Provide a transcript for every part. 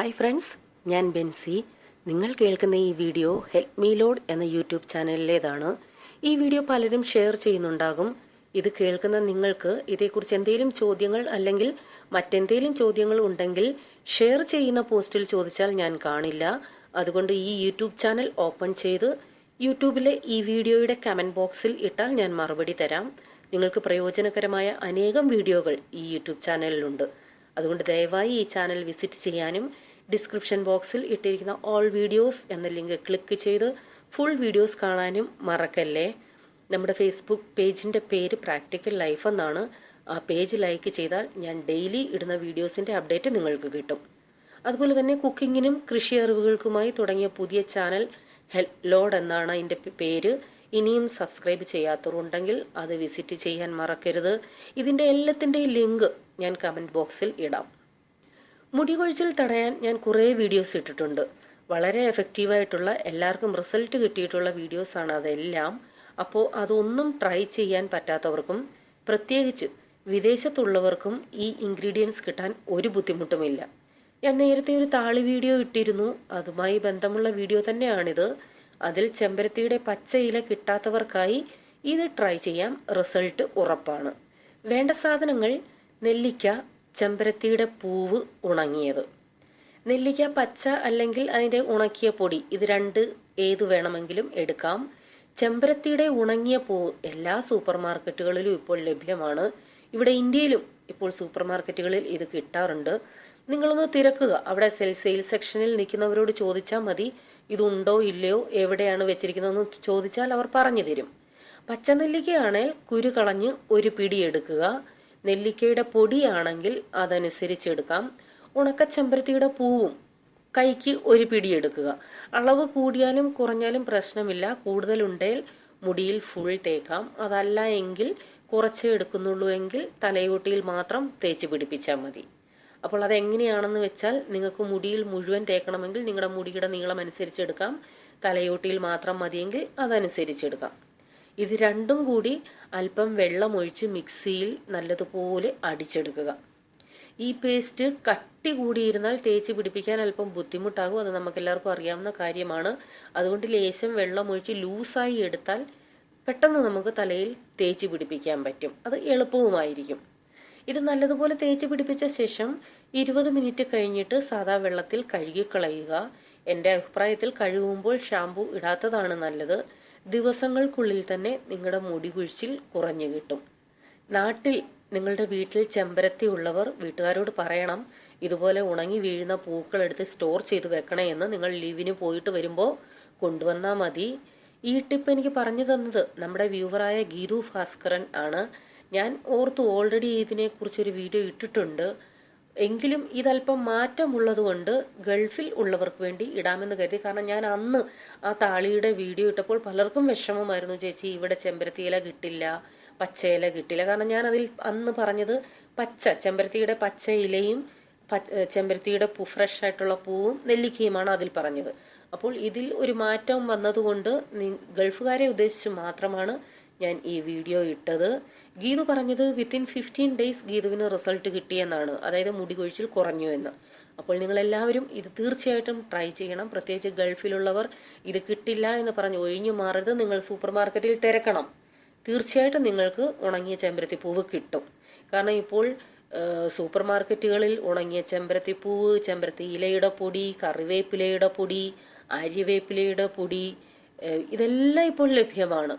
Hi friends ഞാൻ ബെൻസി. നിങ്ങൾ കേൾക്കുന്ന ഈ വീഡിയോ ഹെൽപ്പ് മീ ലോഡ് എന്ന യൂട്യൂബ് ചാനലിലേതാണ്. ഈ വീഡിയോ പലരും ഷെയർ ചെയ്യുന്നുണ്ടാകും. ഇത് കേൾക്കുന്ന നിങ്ങൾക്ക് ഇതേക്കുറിച്ച് എന്തെങ്കിലും ചോദ്യങ്ങൾ അല്ലെങ്കിൽ മറ്റെന്തെങ്കിലും ചോദ്യങ്ങൾ ഉണ്ടെങ്കിൽ ഷെയർ ചെയ്യുന്ന പോസ്റ്റിൽ ചോദിച്ചാൽ ഞാൻ കാണില്ല. അതുകൊണ്ട് ഈ യൂട്യൂബ് ചാനൽ ഓപ്പൺ ചെയ്ത് യൂട്യൂബിലെ ഈ വീഡിയോയുടെ കമന്റ് ബോക്സിൽ ഇട്ടാൽ ഞാൻ മറുപടി തരാം. നിങ്ങൾക്ക് പ്രയോജനകരമായ അനേകം വീഡിയോകൾ ഈ യൂട്യൂബ് ചാനലിലുണ്ട്. അതുകൊണ്ട് ദയവായി ഈ ചാനൽ വിസിറ്റ് ചെയ്യാനും ഡിസ്ക്രിപ്ഷൻ ബോക്സിൽ ഇട്ടിരിക്കുന്ന ഓൾ വീഡിയോസ് എന്ന ലിങ്ക് ക്ലിക്ക് ചെയ്ത് ഫുൾ വീഡിയോസ് കാണാനും മറക്കല്ലേ? നമ്മുടെ ഫേസ്ബുക്ക് പേജിന്റെ പേര് പ്രാക്ടിക്കൽ ലൈഫ് എന്നാണ്. ആ പേജ് ലൈക്ക് ചെയ്താൽ ഞാൻ ഡെയിലി ഇടുന്ന വീഡിയോസിന്റെ അപ്ഡേറ്റ് നിങ്ങൾക്ക് കിട്ടും. അതുപോലെ തന്നെ കുക്കിങ്ങിനും കൃഷി അറിവുകൾക്കുമായി തുടങ്ങിയ പുതിയ ചാനൽ ഹെൽപ് ലോഡ് എന്നാണ് അതിന്റെ പേര്. ഇനിയും സബ്സ്ക്രൈബ് ചെയ്യാത്തവരുണ്ടെങ്കിൽ അത് വിസിറ്റ് ചെയ്യാൻ മറക്കരുത്. ഇതിന്റെ എല്ലാത്തിന്റെയും ലിങ്ക് ഞാൻ കമന്റ് ബോക്സിൽ ഇടാം. മുടി കൊഴിച്ചിൽ തടയാൻ ഞാൻ കുറേ വീഡിയോസ് ഇട്ടിട്ടുണ്ട്. വളരെ എഫക്റ്റീവായിട്ടുള്ള എല്ലാവർക്കും റിസൾട്ട് കിട്ടിയിട്ടുള്ള വീഡിയോസാണ് അതെല്ലാം. അപ്പോൾ അതൊന്നും ട്രൈ ചെയ്യാൻ പറ്റാത്തവർക്കും പ്രത്യേകിച്ച് വിദേശത്തുള്ളവർക്കും ഈ ഇൻഗ്രീഡിയൻസ് കിട്ടാൻ ഒരു ബുദ്ധിമുട്ടുമില്ല. ഞാൻ നേരത്തെ ഒരു താളി വീഡിയോ ഇട്ടിരുന്നു. അതുമായി ബന്ധമുള്ള വീഡിയോ തന്നെയാണിത്. അതിൽ ചെമ്പരത്തിയുടെ പച്ച ഇല കിട്ടാത്തവർക്കായി ഇത് ട്രൈ ചെയ്യാം. റിസൾട്ട് ഉറപ്പാണ്. വേണ്ട സാധനങ്ങൾ നെല്ലിക്ക ചെമ്പരത്തിയുടെ പൂവ് ഉണങ്ങിയത്. നെല്ലിക്ക പച്ച അല്ലെങ്കിൽ അതിന്റെ ഉണക്കിയ പൊടി ഇത് രണ്ട് ഏത് വേണമെങ്കിലും എടുക്കാം. ചെമ്പരത്തിയുടെ ഉണങ്ങിയ പൂവ് എല്ലാ സൂപ്പർ മാർക്കറ്റുകളിലും ഇപ്പോൾ ലഭ്യമാണ്. ഇവിടെ ഇന്ത്യയിലും ഇപ്പോൾ സൂപ്പർ മാർക്കറ്റുകളിൽ ഇത് കിട്ടാറുണ്ട്. നിങ്ങളൊന്ന് തിരക്കുക. അവിടെ സെൽ സെയിൽസ് സെക്ഷനിൽ നിൽക്കുന്നവരോട് ചോദിച്ചാൽ മതി. ഇതുണ്ടോ ഇല്ലയോ എവിടെയാണ് വെച്ചിരിക്കുന്നതെന്ന് ചോദിച്ചാൽ അവർ പറഞ്ഞു തരും. പച്ചനെല്ലിക്കയാണെങ്കിൽ കുരു കളഞ്ഞ് ഒരു പിടി എടുക്കുക. നെല്ലിക്കയുടെ പൊടിയാണെങ്കിൽ അതനുസരിച്ച് എടുക്കാം ഉണക്കച്ചെമ്പരത്തിയുടെ പൂവും കൈക്ക് ഒരു പിടി എടുക്കുക അളവ് കൂടിയാലും കുറഞ്ഞാലും പ്രശ്നമില്ല. കൂടുതലുണ്ടെങ്കിൽ മുടിയിൽ ഫുൾ തേക്കാം. അതല്ല എങ്കിൽ കുറച്ചേ എടുക്കുന്നുള്ളൂ എങ്കിൽ തലയോട്ടിയിൽ മാത്രം തേച്ച് പിടിപ്പിച്ചാൽ മതി. അപ്പോൾ അതെങ്ങനെയാണെന്ന് വെച്ചാൽ നിങ്ങൾക്ക് മുടിയിൽ മുഴുവൻ തേക്കണമെങ്കിൽ നിങ്ങളുടെ മുടിയുടെ നീളം അനുസരിച്ച് എടുക്കാം തലയോട്ടിയിൽ മാത്രം മതിയെങ്കിൽ അതനുസരിച്ചെടുക്കാം. ഇത് രണ്ടും കൂടി അല്പം വെള്ളം ഒഴിച്ച് മിക്സിയിൽ നല്ലതുപോലെ അടിച്ചെടുക്കുക. ഈ പേസ്റ്റ് കട്ടി കൂടിയിരുന്നാൽ തേച്ച് പിടിപ്പിക്കാൻ അല്പം ബുദ്ധിമുട്ടാകും. അത് നമുക്കെല്ലാവർക്കും അറിയാവുന്ന കാര്യമാണ്. അതുകൊണ്ട് ലേശം വെള്ളം ഒഴിച്ച് ലൂസായി എടുത്താൽ പെട്ടെന്ന് നമുക്ക് തലയിൽ തേച്ച് പിടിപ്പിക്കാൻ പറ്റും. അത് എളുപ്പവുമായിരിക്കും. ഇത് നല്ലതുപോലെ തേച്ച് പിടിപ്പിച്ച ശേഷം ഇരുപത് മിനിറ്റ് കഴിഞ്ഞിട്ട് സാധാ വെള്ളത്തിൽ കഴുകിക്കളയുക. എന്റെ അഭിപ്രായത്തിൽ കഴുകുമ്പോൾ ഷാമ്പു ഇടാത്തതാണ് നല്ലത്. ദിവസങ്ങൾക്കുള്ളിൽ തന്നെ നിങ്ങളുടെ മുടി കുഴിച്ചിൽ കുറഞ്ഞു കിട്ടും. നാട്ടിൽ നിങ്ങളുടെ വീട്ടിൽ ചെമ്പരത്തി ഉള്ളവർ വീട്ടുകാരോട് പറയണം ഇതുപോലെ ഉണങ്ങി വീഴുന്ന പൂക്കൾ എടുത്ത് സ്റ്റോർ ചെയ്ത് വെക്കണേ എന്ന് നിങ്ങൾ ലീവിന് പോയിട്ട് വരുമ്പോൾ കൊണ്ടുവന്നാൽ മതി. ഈ ടിപ്പ് എനിക്ക് പറഞ്ഞു തന്നത് നമ്മുടെ വ്യൂവറായ ഗീതു ഭാസ്കരൻ ആണ്. ഞാൻ ഓർത്തു ഓൾറെഡി ഇതിനെക്കുറിച്ചൊരു വീഡിയോ ഇട്ടിട്ടുണ്ട്. എങ്കിലും ഇതല്പം മാറ്റമുള്ളതുകൊണ്ട് ഗൾഫിൽ ഉള്ളവർക്ക് വേണ്ടി ഇടാമെന്ന് കരുതി. കാരണം ഞാൻ അന്ന് ആ താളിയുടെ വീഡിയോ ഇട്ടപ്പോൾ പലർക്കും വിഷമമായിരുന്നു ചേച്ചി ഇവിടെ ചെമ്പരത്തി ഇല കിട്ടില്ല പച്ച ഇല കിട്ടില്ല. കാരണം ഞാൻ അതിൽ അന്ന് പറഞ്ഞത് പച്ച ചെമ്പരത്തിയുടെ പച്ച ഇലയും ചെമ്പരത്തിയുടെ പൂ ഫ്രഷ് ആയിട്ടുള്ള പൂവും നെല്ലിക്കയുമാണ് അതിൽ പറഞ്ഞത്. അപ്പോൾ ഇതിൽ ഒരു മാറ്റം വന്നതുകൊണ്ട് ഗൾഫുകാരെ ഉദ്ദേശിച്ച് മാത്രമാണ് ഞാൻ ഈ വീഡിയോ ഇട്ടത്. ഗീതു പറഞ്ഞത് വിത്തിൻ ഫിഫ്റ്റീൻ ഡേയ്സ് ഗീതുവിന് റിസൾട്ട് കിട്ടിയെന്നാണ് അതായത് മുടി കൊഴിച്ചിൽ കുറഞ്ഞു എന്ന്. അപ്പോൾ നിങ്ങൾ എല്ലാവരും ഇത് തീർച്ചയായിട്ടും ട്രൈ ചെയ്യണം. പ്രത്യേകിച്ച് ഗൾഫിലുള്ളവർ ഇത് കിട്ടില്ല എന്ന് പറഞ്ഞ് ഒഴിഞ്ഞു മാറരുത്. നിങ്ങൾ സൂപ്പർ മാർക്കറ്റിൽ തിരക്കണം. തീർച്ചയായിട്ടും നിങ്ങൾക്ക് ഉണങ്ങിയ ചെമ്പരത്തി പൂവ് കിട്ടും. കാരണം ഇപ്പോൾ സൂപ്പർ മാർക്കറ്റുകളിൽ ഉണങ്ങിയ ചെമ്പരത്തി പൂവ് ചെമ്പരത്തി ഇലയുടെ പൊടി കറിവേപ്പിലയുടെ പൊടി അരിവേപ്പിലയുടെ പൊടി ഇതെല്ലാം ഇപ്പോൾ ലഭ്യമാണ്.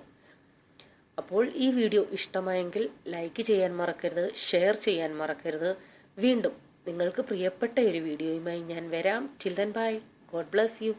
അപ്പോൾ ഈ വീഡിയോ ഇഷ്ടമായെങ്കിൽ ലൈക്ക് ചെയ്യാൻ മറക്കരുത് ഷെയർ ചെയ്യാൻ മറക്കരുത്. വീണ്ടും നിങ്ങൾക്ക് പ്രിയപ്പെട്ട ഒരു വീഡിയോയുമായി ഞാൻ വരാം. Children bye God bless you